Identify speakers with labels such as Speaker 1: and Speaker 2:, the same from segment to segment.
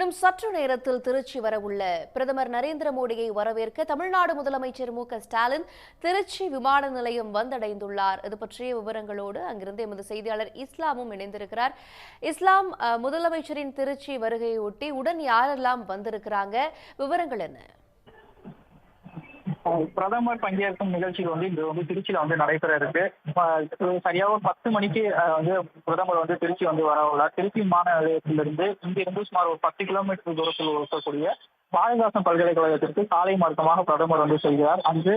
Speaker 1: இன்னும் சற்று நேரத்தில் திருச்சி வரவுள்ள பிரதமர் நரேந்திர மோடியை வரவேற்க தமிழ்நாடு முதலமைச்சர் மு ஸ்டாலின் திருச்சி விமான நிலையம் வந்தடைந்துள்ளார். இது பற்றிய விவரங்களோடு அங்கிருந்து எமது செய்தியாளர் இஸ்லாமும் இணைந்திருக்கிறார். இஸ்லாம் முதலமைச்சரின் திருச்சி வருகையொட்டி உடன் யாரெல்லாம் வந்திருக்கிறாங்க? விவரங்கள் என்ன?
Speaker 2: பிரதமர் பங்கேற்கும் நிகழ்ச்சிகள் வந்து இங்க வந்து திருச்சியில வந்து நடைபெற இருக்கு. சரியா ஒரு பத்து மணிக்கு வந்து பிரதமர் வந்து திருச்சி வந்து வர உள்ளார். திருச்சி மாநிலத்திலிருந்து இங்கிருந்து சுமார் ஒரு பத்து கிலோமீட்டர் தூரத்தில் இருக்கக்கூடிய பாரதிதாசன் பல்கலைக்கழகத்திற்கு சாலை மார்க்கமாக பிரதமர் வந்து செல்கிறார். அங்கு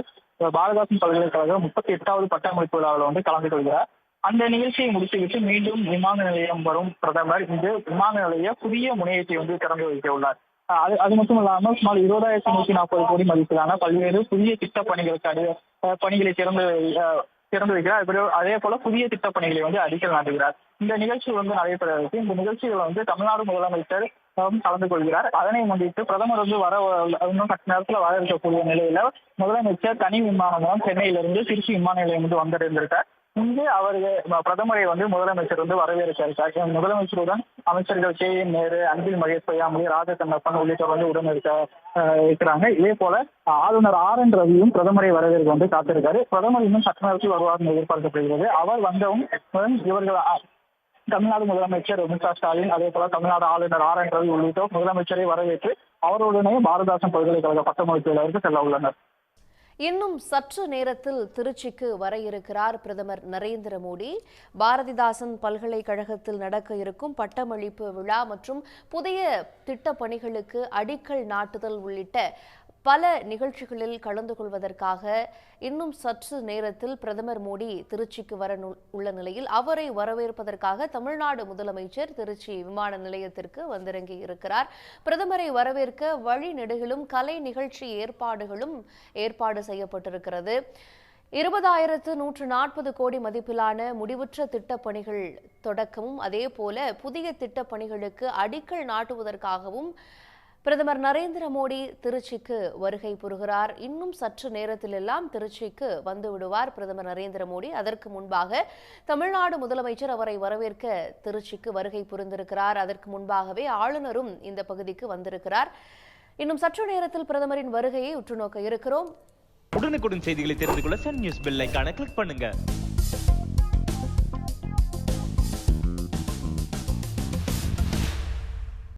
Speaker 2: பாரதிதாசன் பல்கலைக்கழக முப்பத்தி எட்டாவது பட்டமளிப்பு விழாவில் வந்து கலந்து கொள்கிறார். அந்த நிகழ்ச்சியை முடித்துவிட்டு மீண்டும் விமான நிலையம் வரும் பிரதமர் இன்று விமான நிலைய புதிய முனையத்தை வந்து திறந்து வைக்க உள்ளார். அது அது மட்டும் இல்லாமல் சுமார் இருபதாயிரத்தி நூத்தி நாற்பது கோடி மதிப்பிலான பல்வேறு புதிய திட்ட பணிகளுக்கு அடி பணிகளை திறந்து திறந்து வைக்கிறார். அதே போல புதிய திட்ட பணிகளை வந்து அடிக்கல் நாட்டுகிறார். இந்த நிகழ்ச்சி வந்து நடைபெற இந்த நிகழ்ச்சிகள் வந்து தமிழ்நாடு முதலமைச்சர் கலந்து கொள்கிறார். அதனை முன்னிட்டு பிரதமர் வந்து வர இன்னும் சற்று நேரத்தில் வர இருக்கக்கூடிய நிலையில முதலமைச்சர் தனி விமானம் மூலம் சென்னையிலிருந்து திருச்சி விமான நிலையம் வந்து வந்தடைந்திருக்கார் இங்கு அவர் பிரதமரை வந்து முதலமைச்சர் வந்து வரவேற்க முதலமைச்சருடன் அமைச்சர்கள் கே. என் நேரு அன்பில் மகேஷ் பொய்யாமொழி ராஜகண்ணப்பன் உள்ளிட்டோர் வந்து உடன் இருக்க இருக்கிறாங்க. இதே போல ஆளுநர் ஆர். என். ரவியும் பிரதமரை வரவேற்க வந்து காத்திருக்காரு. பிரதமர் இன்னும் சட்ட நேரத்தில் வருவார் எதிர்பார்க்கப்படுகிறது. அவர் வந்தவும் இவர்கள் தமிழ்நாடு முதலமைச்சர் மு. க. ஸ்டாலின் அதே போல தமிழ்நாடு ஆளுநர் ஆர். என். ரவி உள்ளிட்டோர் முதலமைச்சரை வரவேற்று அவருடனே பாரதாசன் பல்கலைக்கழக பட்டமளிப்பு விழாவிற்கு செல்ல உள்ளனர்.
Speaker 1: இன்னும் சற்று நேரத்தில் திருச்சிக்கு வர இருக்கிறார் பிரதமர் நரேந்திர மோடி. பாரதிதாசன் பல்கலைக்கழகத்தில் நடக்க இருக்கும் பட்டமளிப்பு விழா மற்றும் புதிய திட்டப்பணிகளுக்கு அடிக்கல் நாட்டுதல் உள்ளிட்ட பல நிகழ்ச்சிகளில் கலந்து கொள்வதற்காக இன்னும் சற்று நேரத்தில் பிரதமர் மோடி திருச்சிக்கு வர நு- உள்ள நிலையில் அவரை வரவேற்பதற்காக தமிழ்நாடு முதலமைச்சர் திருச்சி விமான நிலையத்திற்கு வந்திறங்கி இருக்கிறார். பிரதமரை வரவேற்க வழிநெடுகளும் கலை நிகழ்ச்சி ஏற்பாடுகளும் ஏற்பாடு செய்யப்பட்டிருக்கிறது. இருபதாயிரத்து நூற்று நாற்பது கோடி மதிப்பிலான முடிவுற்ற திட்டப்பணிகள் தொடக்கமும் அதே போல புதிய திட்டப்பணிகளுக்கு அடிக்கல் நாட்டுவதற்காகவும் பிரதமர் நரேந்திர மோடி திருச்சிக்கு வருகை புரிகிறார். இன்னும் சற்று நேரத்திலெல்லாம் திருச்சிக்கு வந்து விடுவார் பிரதமர் நரேந்திர மோடி. அதற்கு முன்பாக தமிழ்நாடு முதலமைச்சர் அவரை வரவேற்க திருச்சிக்கு வருகை புரிந்திருக்கிறார். அதற்கு முன்பாகவே ஆளுநரும் இந்த பகுதிக்கு வந்திருக்கிறார். இன்னும் சற்று நேரத்தில் பிரதமரின் வருகையை உற்று நோக்க இருக்கிறோம்.
Speaker 3: உடனுக்குடன் செய்திகளை தெரிந்து கொள்ள சன் நியூஸ் பெல் கிளிக் பண்ணுங்க.